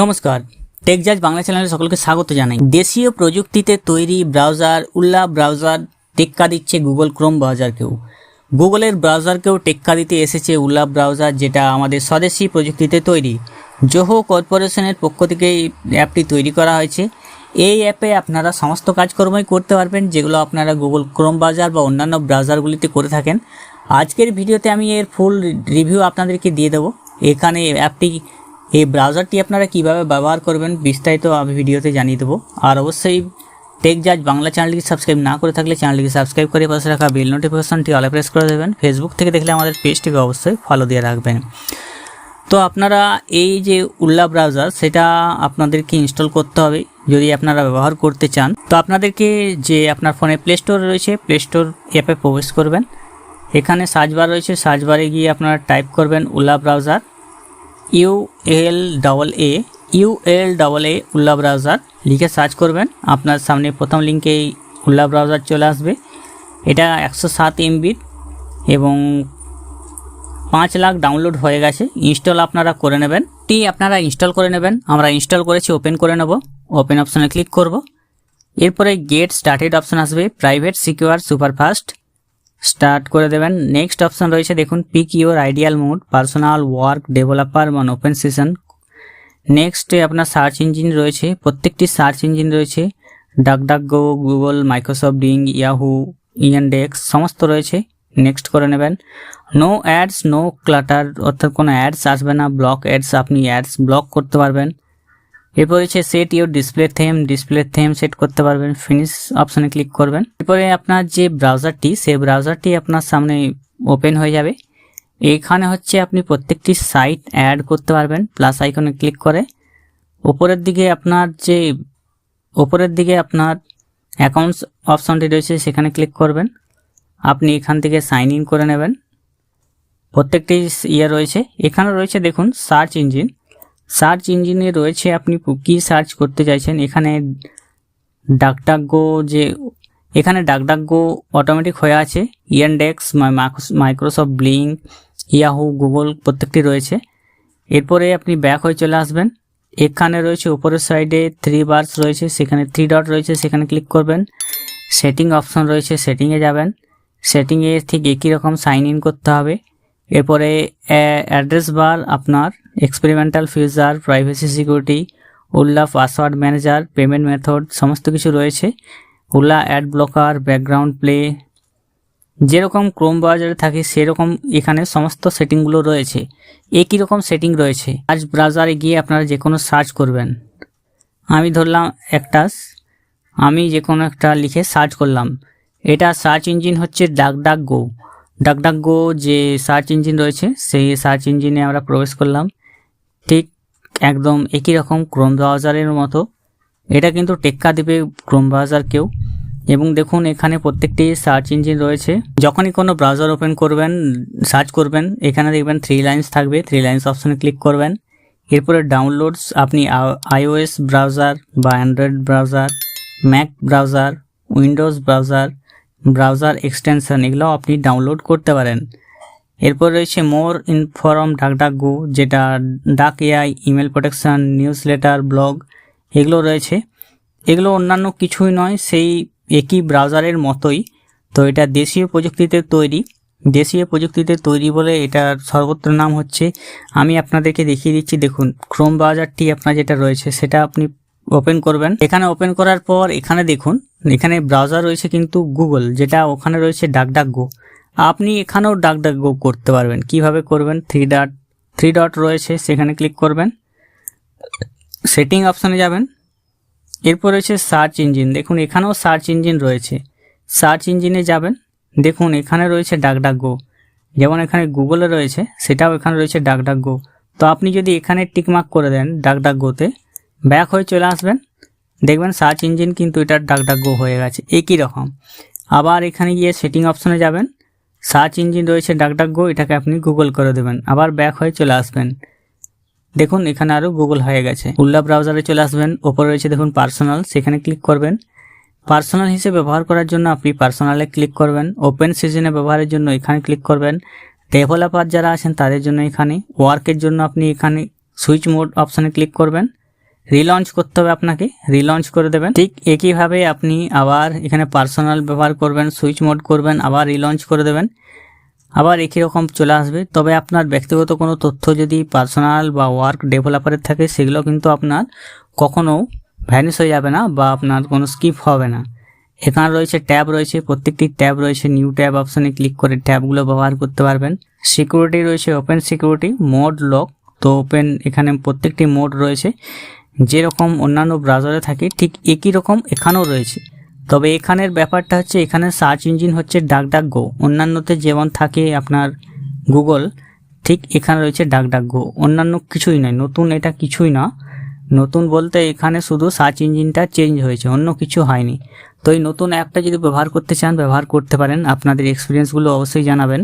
নমস্কার। টেকজাজ বাংলা চ্যানেলে সকলকে স্বাগত জানাই। দেশীয় প্রযুক্তিতে তৈরি ব্রাউজার, উল্লা ব্রাউজার টেক্কা দিচ্ছে গুগল ক্রোম ব্রাউজারকেও গুগলের ব্রাউজারকেও টেক্কা দিতে এসেছে উল্লা ব্রাউজার, যেটা আমাদের স্বদেশি প্রযুক্তিতে তৈরি। জোহো কর্পোরেশনের পক্ষ থেকে এই অ্যাপটি তৈরি করা হয়েছে। এই অ্যাপে আপনারা সমস্ত কাজকর্মই করতে পারবেন, যেগুলো আপনারা গুগল ক্রোম ব্রাউজার বা অন্যান্য ব্রাউজারগুলিতে করে থাকেন। আজকের ভিডিওতে আমি এর ফুল রিভিউ আপনাদেরকে দিয়ে দেবো। এখানে অ্যাপটি এই ব্রাউজারটি আপনারা কীভাবে ব্যবহার করবেন বিস্তারিত আমি ভিডিওতে জানিয়ে দেবো। আর অবশ্যই টেক জাজ বাংলা চ্যানেলটিকে সাবস্ক্রাইব না করে থাকলে চ্যানেলটিকে সাবস্ক্রাইব করে পাশে রাখা বেল নোটিফিকেশনটি অলে প্রেস করে দেবেন। ফেসবুক থেকে দেখলে আমাদের পেজটিকে অবশ্যই ফলো দিয়ে রাখবেন। তো আপনারা এই যে উল্লা ব্রাউজার সেটা আপনাদেরকে ইনস্টল করতে হবে যদি আপনারা ব্যবহার করতে চান। তো আপনাদেরকে যে আপনার ফোনে প্লে স্টোর রয়েছে প্লে স্টোর অ্যাপে প্রবেশ করবেন। এখানে সার্চ রয়েছে সার্চ গিয়ে আপনারা টাইপ করবেন Ulaa browser U L double A U L double A Ulaa browser লিখে সার্চ করবেন। আপনার সামনে প্রথম লিঙ্কে এই উল্লা ব্রাউজার চলে আসবে। এটা একশো সাত এমবির এবং পাঁচ লাখ ডাউনলোড হয়ে গেছে। ইনস্টল আপনারা করে নেবেন। টি আপনারা ইনস্টল করে নেবেন। আমরা ইনস্টল করেছি ওপেন করে নেব। ওপেন অপশানে ক্লিক করব। এরপরে গেট স্টার্টেড অপশান আসবে। প্রাইভেট সিকিউর সুপারফাস্ট স্টার্ট করে দেবেন। নেক্সট অপশন রয়েছে, দেখুন pick your ideal mode personal work developer মানে ওপেন সেশন নেক্সটে আপনার সার্চ ইঞ্জিন রয়েছে, প্রত্যেকটি সার্চ ইঞ্জিন রয়েছে। ডাক ডাক গো গুগল মাইক্রোসফট ডিং ইয়াহু ইএনডেক্স সমস্ত রয়েছে। নেক্সট করে নেবেন। নো অ্যাডস নো ক্লাটার অর্থাৎ কোনো অ্যাডস আসবে না ব্লক অ্যাডস আপনি অ্যাডস ব্লক করতে পারবেন। এরপর হচ্ছে set your display theme display theme set করতে পারবেন ফিনিশ অপশানে ক্লিক করবেন। এরপরে আপনার যে ব্রাউজারটি সেই ব্রাউজারটি আপনার সামনে ওপেন হয়ে যাবে। এখানে হচ্ছে আপনি প্রত্যেকটি সাইট অ্যাড করতে পারবেন প্লাস আইকনে ক্লিক করে। ওপরের দিকে আপনার যে, ওপরের দিকে আপনার অ্যাকাউন্টস অপশানটি রয়েছে, সেখানে ক্লিক করবেন। আপনি এখান থেকে সাইন ইন করে নেবেন। প্রত্যেকটি ইয়ে রয়েছে। এখানে রয়েছে দেখুন সার্চ ইঞ্জিন সার্চ ইঞ্জিনে রয়েছে, আপনি কি সার্চ করতে চাইছেন, এখানে ডাকডাকগো যে, এখানে ডাকডাকগো অটোমেটিক হয়ে আছে ইয়ানডেক্স মাইক্রোসফট ব্লিং ইয়াহু গুগল প্রত্যেকটি রয়েছে। এরপরে আপনি ব্যাক হয়ে চলে আসবেন। এখানে রয়েছে, উপরের সাইডে থ্রি বার্স রয়েছে, সেখানে থ্রি ডট রয়েছে, সেখানে ক্লিক করবেন। সেটিং অপশন রয়েছে সেটিংয়ে যাবেন। সেটিংয়ে ঠিক একই রকম সাইন ইন করতে হবে। এরপরে অ্যাড্রেস বার আপনার experimental future privacy security Ulaa password manager payment method সমস্ত কিছু রয়েছে। Ulaa ad blocker background play যেরকম ক্রোম ব্রাউজারে থাকে, সেরকম এখানে সমস্ত সেটিংগুলো রয়েছে। একই রকম সেটিং রয়েছে? আজ ব্রাউজারে গিয়ে আপনারা যে কোনো সার্চ করবেন। আমি ধরলাম একটা, আমি যে কোনো একটা লিখে সার্চ করলাম। এটা সার্চ ইঞ্জিন হচ্ছে ডাক ডাক গো ডাক ডাক গো যে সার্চ ইঞ্জিন রয়েছে, সেই সার্চ ইঞ্জিনে আমরা প্রবেশ করলাম। ঠিক একদম একই রকম ক্রোম ব্রাউজারের মতো। এটা কিন্তু টেক্কা দেবে ক্রোম ব্রাউজারকেও এবং দেখুন, এখানে প্রত্যেকটি সার্চ ইঞ্জিন রয়েছে। যখনই কোনো ব্রাউজার ওপেন করবেন সার্চ করবেন, এখানে দেখবেন থ্রি লাইন্স থাকবে। থ্রি লাইন্স অপশানে ক্লিক করবেন। এরপরে ডাউনলোডস আপনি আইওএস ব্রাউজার বা Android browser Mac browser Windows browser browser extension, এগুলো আপনি ডাউনলোড করতে পারেন। এরপর রয়েছে মোর ইনফর্ম ডাক ডাক গো যেটা duck AI, email protection newsletter blog, এগুলো রয়েছে। এগুলো অন্যান্য কিছুই নয়, সেই একই ব্রাউজারের মতোই। তো এটা দেশীয় প্রযুক্তিতে তৈরি। দেশীয় প্রযুক্তিতে তৈরি বলে এটার সর্বত্র নাম হচ্ছে। আমি আপনাদেরকে দেখিয়ে দিচ্ছি, দেখুন ক্রোম ব্রাউজারটি আপনার যেটা রয়েছে, সেটা আপনি ওপেন করবেন। এখানে ওপেন করার পর এখানে দেখুন এখানে ব্রাউজার রয়েছে কিন্তু গুগল যেটা ওখানে রয়েছে ডাক ডাক গো আপনি এখানেও ডাক ডাক গো করতে পারবেন। কীভাবে করবেন? থ্রি ডট থ্রি ডট রয়েছে, সেখানে ক্লিক করবেন। সেটিং অপশানে যাবেন। এরপর রয়েছে সার্চ ইঞ্জিন দেখুন, এখানেও সার্চ ইঞ্জিন রয়েছে। সার্চ ইঞ্জিনে যাবেন। দেখুন, এখানে রয়েছে ডাক ডাক গো যেমন এখানে গুগলে রয়েছে, সেটাও এখানে রয়েছে ডাক ডাক গো তো আপনি যদি এখানে টিকমার্ক করে দেন ডাক ডাক গোতে ব্যাক হয়ে চলে আসবেন। দেখবেন সার্চ ইঞ্জিন কিন্তু এটা ডাক ডাক গো হয়ে গেছে, একই রকম। আবার এখানে গিয়ে সেটিং অপশনে যাবেন সার্চ ইঞ্জিন রয়েছে ডাক ডাক গো এটাকে আপনি গুগল করে দেবেন, আবার ব্যাক হয়ে চলে আসবেন। দেখুন, এখানে আরও গুগল হয়ে গেছে। উল্লা ব্রাউজারে চলে আসবেন, ওপরে রয়েছে দেখুন পার্সোনাল সেখানে ক্লিক করবেন। পার্সোনাল হিসেবে ব্যবহার করার জন্য আপনি পার্সোনালে ক্লিক করবেন ওপেন সিজনে ব্যবহারের জন্য এখানে ক্লিক করবেন। ডেভেলপার যারা আছেন, তাদের জন্য এখানে ওয়ার্কের জন্য আপনি এখানে সুইচ মোড অপশানে ক্লিক করবেন। রিলঞ্চ করতে হবে আপনাকে রিলঞ্চ করে দেবেন। ঠিক একইভাবে আপনি আবার এখানে পার্সোনাল ব্যবহার করবেন সুইচ মোড করবেন, আবার রিলঞ্চ করে দেবেন। আবার একই রকম চলে আসবে। তবে আপনার ব্যক্তিগত কোনো তথ্য যদি পার্সোনাল বা ওয়ার্ক ডেভেলপারের থাকে, সেগুলো কিন্তু আপনার কখনও ভ্যানিশ হয়ে যাবে না বা আপনার কোনো স্কিপ হবে না। এখানে রয়েছে ট্যাব রয়েছে, প্রত্যেকটি ট্যাব রয়েছে। নিউ ট্যাব অপশানে ক্লিক করে ট্যাবগুলো ব্যবহার করতে পারবেন। সিকিউরিটি রয়েছে ওপেন সিকিউরিটি মোড লক তো ওপেন এখানে প্রত্যেকটি মোড রয়েছে। যেরকম অন্যান্য ব্রাউজারে থাকে, ঠিক একই রকম এখানেও রয়েছে। তবে এখানের ব্যাপারটা হচ্ছে এখানে সার্চ ইঞ্জিন হচ্ছে ডাক ডাক গো অন্যান্যতে যেমন থাকে আপনার গুগল ঠিক এখানে রয়েছে ডাক ডাক গো অন্যান্য কিছুই নয়, নতুন এটা কিছুই না। নতুন বলতে এখানে শুধু সার্চ ইঞ্জিনটা চেঞ্জ হয়েছে, অন্য কিছু হয়নি। তো এই নতুন অ্যাপটা যদি ব্যবহার করতে চান, ব্যবহার করতে পারেন। আপনাদের এক্সপিরিয়েন্সগুলো অবশ্যই জানাবেন।